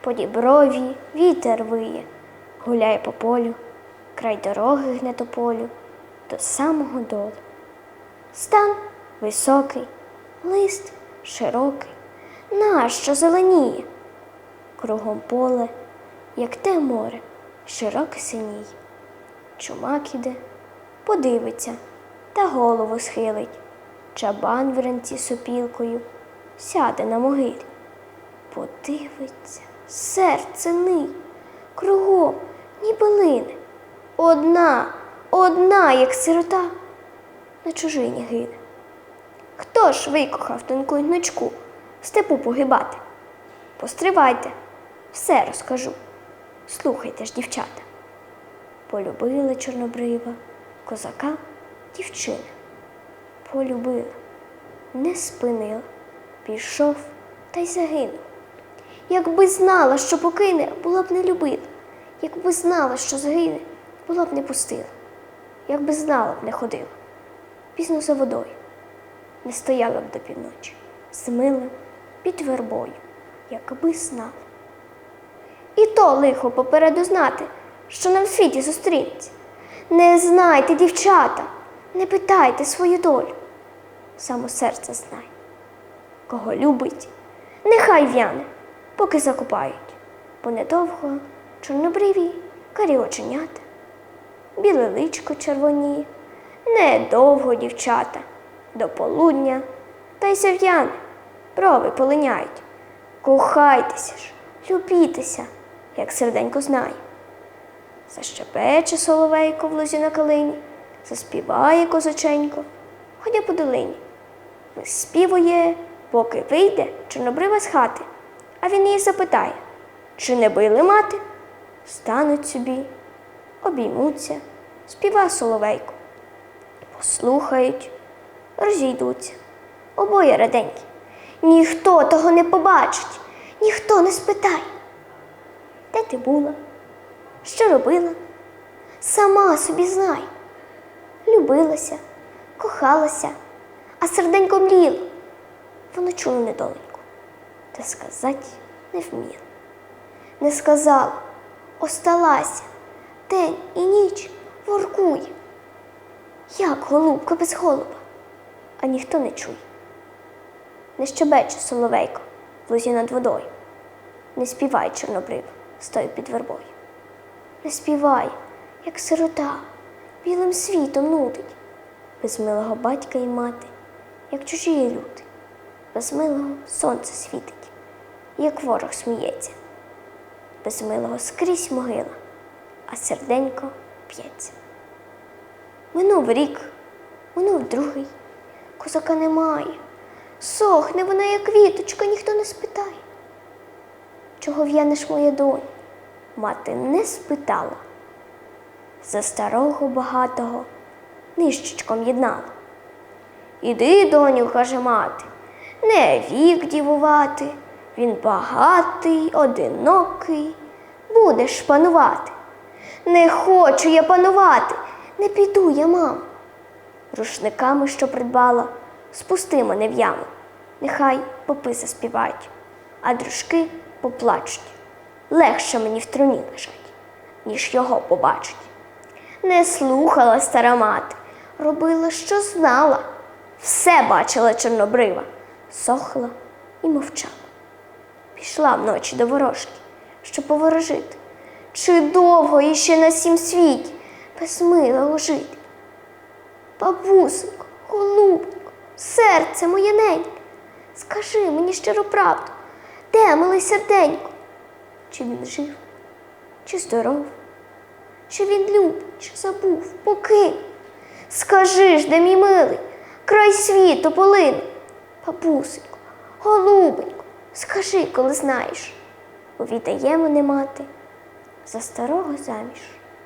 по діброві вітер виє, гуляє по полю, край дороги гне тополю до самого долу. Стан високий, лист широкий, нащо зеленіє? Кругом поле, як те море, широке синій. Чумак іде, подивиться та голову схилить. Чабан в ранці сопілкою сяде на могилі. Подивиться, серце ниє, кругом, ніби лине. Одна, одна, як сирота, на чужині гине. Хто ж викохав тонку гнучку в степу погибати? Постривайте, все розкажу. Слухайте ж, дівчата. Полюбила чорнобрива, козака дівчина. Полюбила, не спинила, пішов та й загинув. Якби знала, що покине, була б не любила. Якби знала, що загине, була б не пустила. Якби знала б не ходила. Пізно за водою, не стояла б до півночі, з милим під вербою, якби знала. І то лихо попереду знати, що нам в світі зустрінеться. Не знайте, дівчата, не питайте свою долю. Само серце знай. Кого любить, нехай в'яне, поки закупають, бо недовго чорнобриві карі оченята, біле личко червоніє, недовго, дівчата, до полудня, та й сяв'яне, брови полиняють. Кохайтеся ж, любітеся, як серденько знає. Защепече соловейко в лузі на калині, заспіває козаченько, ходя по долині. Виспівує, поки вийде чорнобрива з хати, а він її запитає, чи не били мати? Стануть собі, обіймуться, співа соловейко. Послухають, розійдуться. Обоє раденькі. Ніхто того не побачить, ніхто не спитає. Де ти була? Що робила? Сама собі знай. Любилася, кохалася, а серденько мліло. Воно чуло недоленьку, та сказать не вміла. Не сказала, осталася, день і ніч воркує. Як голубка без голуба, а ніхто не чує. Не щебече соловейко в лузі над водою, не співай чорнобрив, стою під вербою. Не співай, як сирота, білим світом нудить, без милого батька і мати, як чужі люди, без милого сонце світить, як ворог сміється, без милого скрізь могила, а серденько п'ється. Минув рік, минув другий, козака немає. Сохне вона, як квіточка, ніхто не спитає. Чого в'янеш моя донь? Мати не спитала. За старого багатого нищечком єднала. Іди, доню, каже мати, не вік дівувати, він багатий, одинокий, будеш панувати. Не хочу я панувати, не піду я, мам. Рушниками, що придбала, спусти мене в яму. Нехай попи заспівають, а дружки поплачуть. Легше мені в труні лежать, ніж його побачить. Не слухала стара мати, робила, що знала, все бачила чорнобрива, сохла і мовчала. Пішла вночі до ворожки, щоб поворожити. Чи довго іще на сім світі без милого жити? Бабусенько, голубенько, серце моє неньке, скажи мені щиро правду, де милий серденько? Чи він жив, чи здоров, чи він любить, чи забув, покинув? Скажи ж, де мій милий, край світу полину. Бабусенько, голубенько, скажи, коли знаєш, увідає мене мати за старого заміж.